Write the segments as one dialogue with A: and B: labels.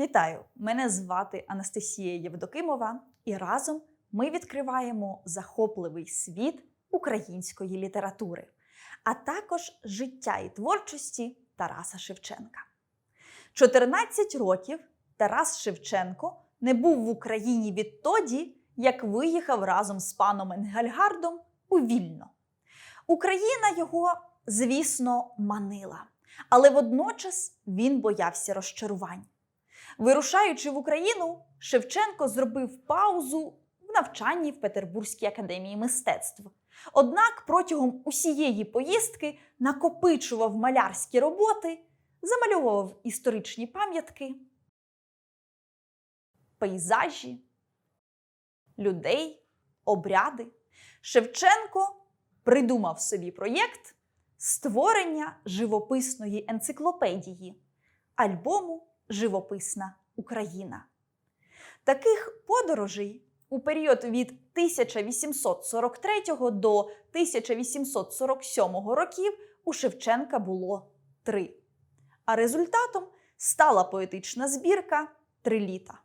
A: Вітаю! Мене звати Анастасія Євдокимова, і разом ми відкриваємо захопливий світ української літератури, а також життя і творчості Тараса Шевченка. 14 років Тарас Шевченко не був в Україні відтоді, як виїхав разом з паном Енгельгардом у Вільно. Україна його, звісно, манила, але водночас він боявся розчарувань. Вирушаючи в Україну, Шевченко зробив паузу в навчанні в Петербурзькій академії мистецтв. Однак протягом усієї поїздки накопичував малярські роботи, замальовував історичні пам'ятки, пейзажі, людей, обряди. Шевченко придумав собі проєкт створення живописної енциклопедії, альбому Живописна Україна. Таких подорожей у період від 1843 до 1847 років у Шевченка було три. А результатом стала поетична збірка Три літа.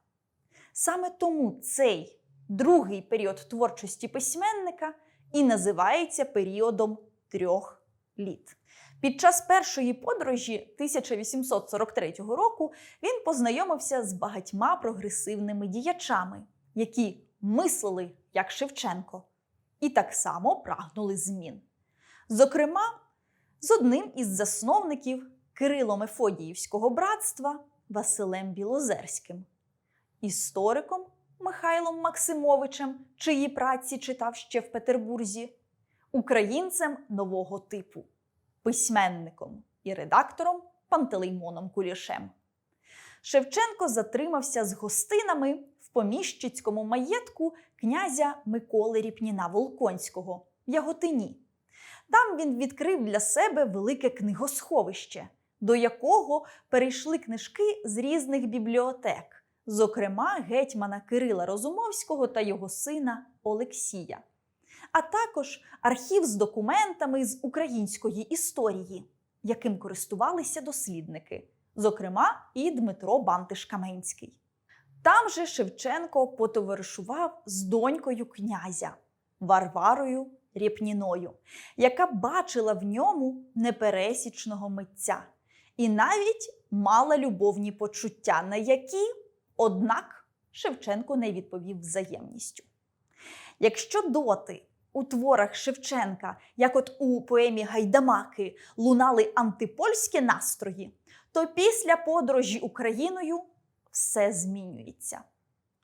A: Саме тому цей другий період творчості письменника і називається періодом трьох літ. Під час першої подорожі 1843 року він познайомився з багатьма прогресивними діячами, які мислили як Шевченко, і так само прагнули змін. Зокрема, з одним із засновників Кирило-Мефодіївського братства Василем Білозерським, істориком Михайлом Максимовичем, чиї праці читав ще в Петербурзі, українцем нового типу письменником і редактором Пантелеймоном Кулішем. Шевченко затримався з гостинами в поміщицькому маєтку князя Миколи Ріпніна Волконського в Яготині. Там він відкрив для себе велике книгосховище, до якого перейшли книжки з різних бібліотек, зокрема гетьмана Кирила Розумовського та його сина Олексія а також архів з документами з української історії, яким користувалися дослідники, зокрема і Дмитро Бантиш-Каменський. Там же Шевченко потоваришував з донькою князя Варварою Рєпніною, яка бачила в ньому непересічного митця і навіть мала любовні почуття, на які, однак, Шевченко не відповів взаємністю. Якщо доти у творах Шевченка, як от у поемі Гайдамаки, лунали антипольські настрої, то після подорожі Україною все змінюється.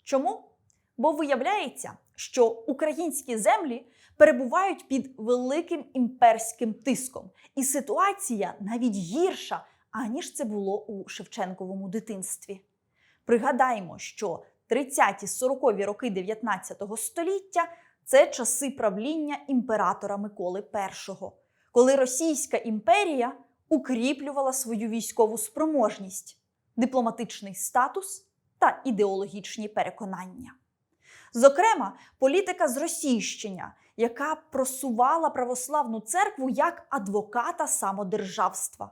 A: Чому? Бо виявляється, що українські землі перебувають під великим імперським тиском, і ситуація навіть гірша, аніж це було у Шевченковому дитинстві. Пригадаємо, що 30-40-ві роки 19 століття це часи правління імператора Миколи І, коли Російська імперія укріплювала свою військову спроможність, дипломатичний статус та ідеологічні переконання. Зокрема, політика зросійщення, яка просувала православну церкву як адвоката самодержавства.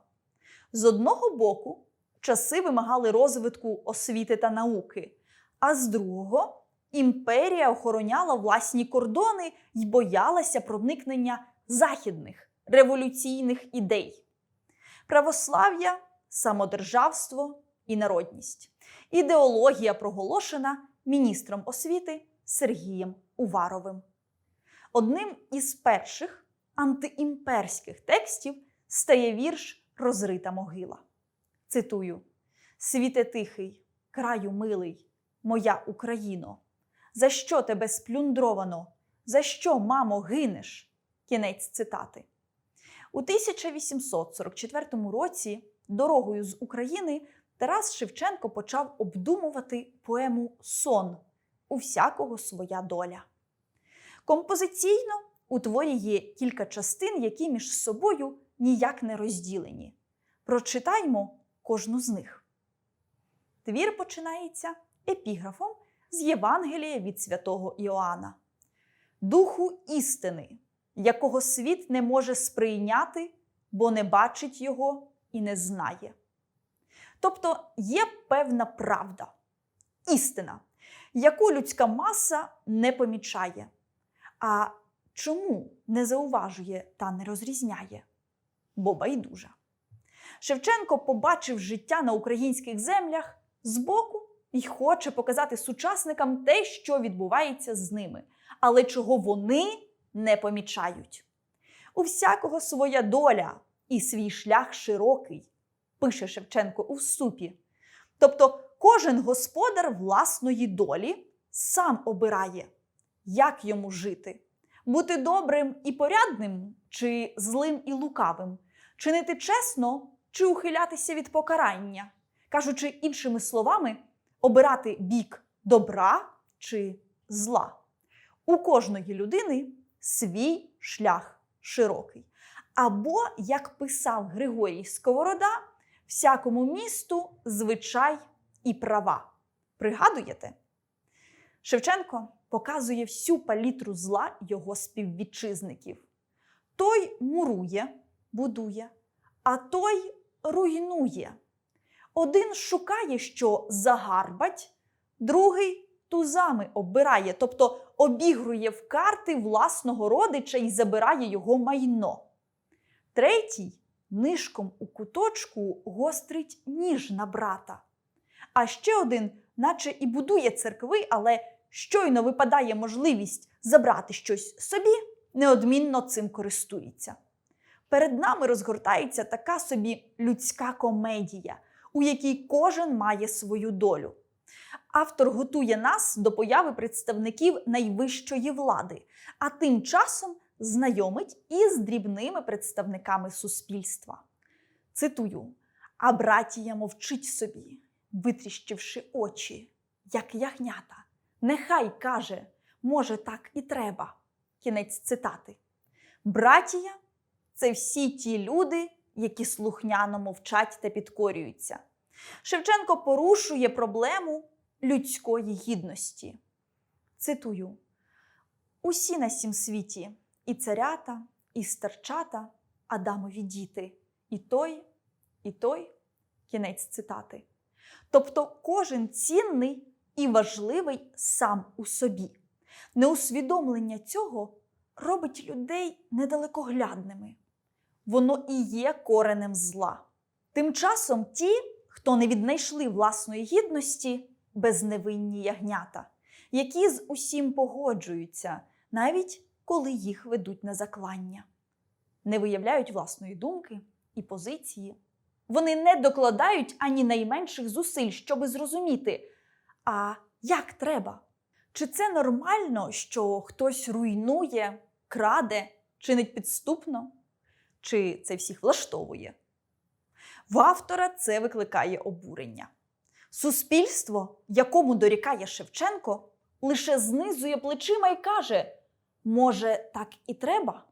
A: З одного боку, часи вимагали розвитку освіти та науки, а з другого імперія охороняла власні кордони й боялася проникнення західних революційних ідей. Православ'я, самодержавство і народність. Ідеологія проголошена міністром освіти Сергієм Уваровим. Одним із перших антиімперських текстів стає вірш Розрита могила. Цитую: Світе тихий, краю милий, моя Україно, за що тебе сплюндровано? За що, мамо, гинеш? Кінець цитати. У 1844 році дорогою з України Тарас Шевченко почав обдумувати поему Сон у всякого своя доля. Композиційно у творі є кілька частин, які між собою ніяк не розділені. Прочитаймо кожну з них. Твір починається епіграфом з Євангелія від святого Іоанна, Духу істини, якого світ не може сприйняти, бо не бачить його і не знає. Тобто є певна правда, істина, яку людська маса не помічає. А чому не зауважує та не розрізняє? Бо байдужа. Шевченко побачив життя на українських землях збоку і хоче показати сучасникам те, що відбувається з ними, але чого вони не помічають. У всякого своя доля і свій шлях широкий, пише Шевченко у вступі. Тобто кожен господар власної долі сам обирає, як йому жити, бути добрим і порядним, чи злим і лукавим, чинити чесно чи ухилятися від покарання, кажучи іншими словами, обирати бік добра чи зла. У кожної людини свій шлях широкий. Або, як писав Григорій Сковорода, всякому місту звичай і права. Пригадуєте? Шевченко показує всю палітру зла його співвітчизників. Той мурує, будує, а той руйнує. Один шукає, що загарбать, другий тузами обирає, тобто обігрує в карти власного родича і забирає його майно. Третій нишком у куточку гострить ніж на брата. А ще один, наче і будує церкви, але щойно випадає можливість забрати щось собі, неодмінно цим користується. Перед нами розгортається така собі людська комедія, у якій кожен має свою долю. Автор готує нас до появи представників найвищої влади, а тим часом знайомить із дрібними представниками суспільства. Цитую: А братія мовчить собі, витріщивши очі, як ягнята. Нехай каже, може, так і треба. Кінець цитати. Братія це всі ті люди, які слухняно мовчать та підкорюються. Шевченко порушує проблему людської гідності. Цитую: усі на сім світі, і царята, і старчата, Адамові діти, і той, і той кінець цитати. Тобто кожен цінний і важливий сам у собі. Неусвідомлення цього робить людей недалекоглядними. Воно і є коренем зла. Тим часом ті, хто не віднайшли власної гідності, безневинні ягнята, які з усім погоджуються, навіть коли їх ведуть на заклання, не виявляють власної думки і позиції. Вони не докладають ані найменших зусиль, щоби зрозуміти, а як треба. Чи це нормально, що хтось руйнує, краде, чинить підступно? Чи це всіх влаштовує? В автора це викликає обурення. Суспільство, якому дорікає Шевченко, лише знизує плечима і каже: може, так і треба?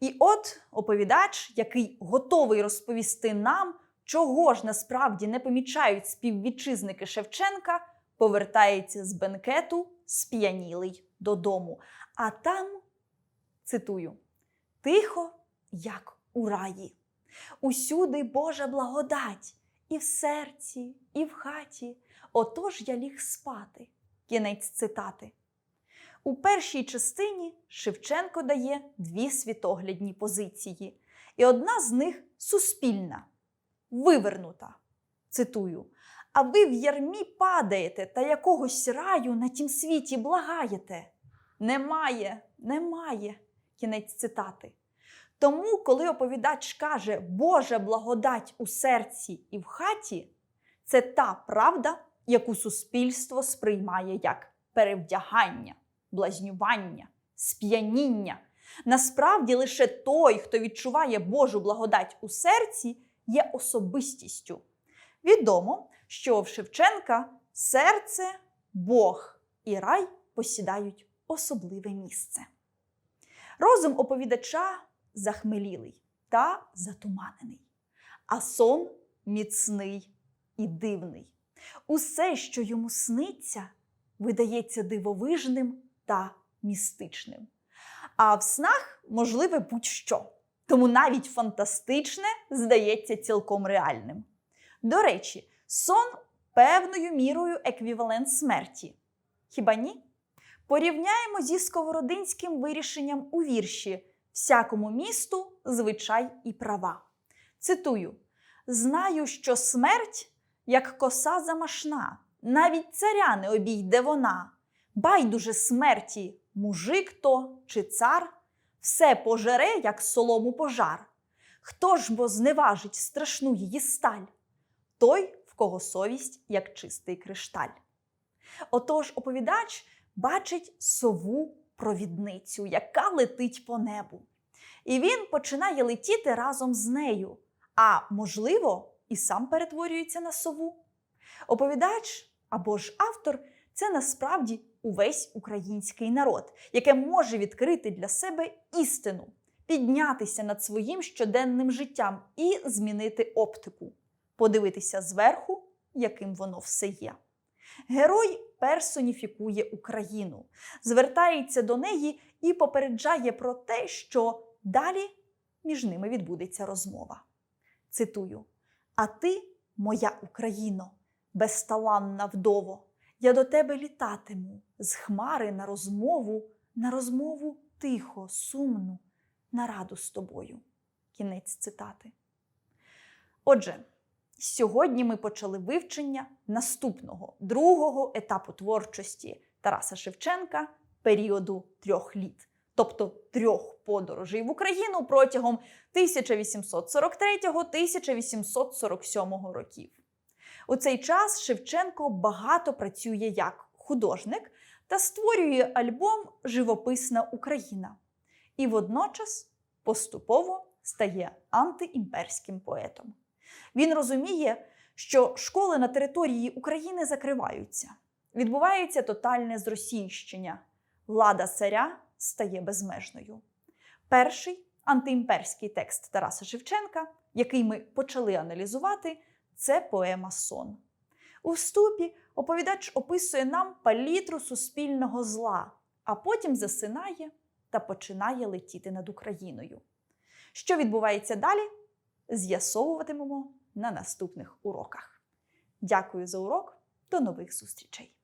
A: І от оповідач, який готовий розповісти нам, чого ж насправді не помічають співвітчизники Шевченка, повертається з бенкету сп'янілий додому. А там, цитую, тихо, як у раї. Усюди Божа благодать, і в серці, і в хаті. Отож я ліг спати. Кінець цитати. У першій частині Шевченко дає дві світоглядні позиції, і одна з них суспільна, вивернута. Цитую: А ви в ярмі падаєте та якогось раю на тім світі благаєте. Немає, немає. Кінець цитати. Тому, коли оповідач каже Божа благодать у серці і в хаті, це та правда, яку суспільство сприймає як перевдягання, блазнювання, сп'яніння. Насправді лише той, хто відчуває Божу благодать у серці, є особистістю. Відомо, що в Шевченка серце, Бог і рай посідають особливе місце. Розум оповідача захмелілий та затуманений, а сон міцний і дивний. Усе, що йому сниться, видається дивовижним та містичним. А в снах можливе будь-що. Тому навіть фантастичне здається цілком реальним. До речі, сон певною мірою еквівалент смерті. Хіба ні? Порівняємо зі сковородинським вирішенням у вірші Всякому місту звичай і права. Цитую: Знаю, що смерть, як коса замашна, навіть царя не обійде вона. Байдуже смерті, мужик то чи цар, все пожере, як солому пожар. Хто ж бо зневажить страшну її сталь? Той, в кого совість, як чистий кришталь. Отож, оповідач бачить сову провідницю, яка летить по небу. І він починає летіти разом з нею, а можливо, і сам перетворюється на сову. Оповідач або ж автор це насправді увесь український народ, яке може відкрити для себе істину, піднятися над своїм щоденним життям і змінити оптику, подивитися зверху, яким воно все є. Герой персоніфікує Україну, звертається до неї і попереджає про те, що далі між ними відбудеться розмова. Цитую: А ти, моя Україно, безталанна вдово, я до тебе літатиму з хмари на розмову, на розмову тихо, сумну, на раду з тобою. Кінець цитати. Отже, сьогодні ми почали вивчення наступного другого етапу творчості Тараса Шевченка періоду трьох літ, тобто трьох подорожей в Україну протягом 1843-1847 років. У цей час Шевченко багато працює як художник та створює альбом Живописна Україна і водночас поступово стає антиімперським поетом. Він розуміє, що школи на території України закриваються, відбувається тотальне зросійщення, влада царя стає безмежною. Перший антиімперський текст Тараса Шевченка, який ми почали аналізувати, це поема Сон. У вступі оповідач описує нам палітру суспільного зла, а потім засинає та починає летіти над Україною. Що відбувається далі? З'ясовуватимемо на наступних уроках. Дякую за урок. До нових зустрічей!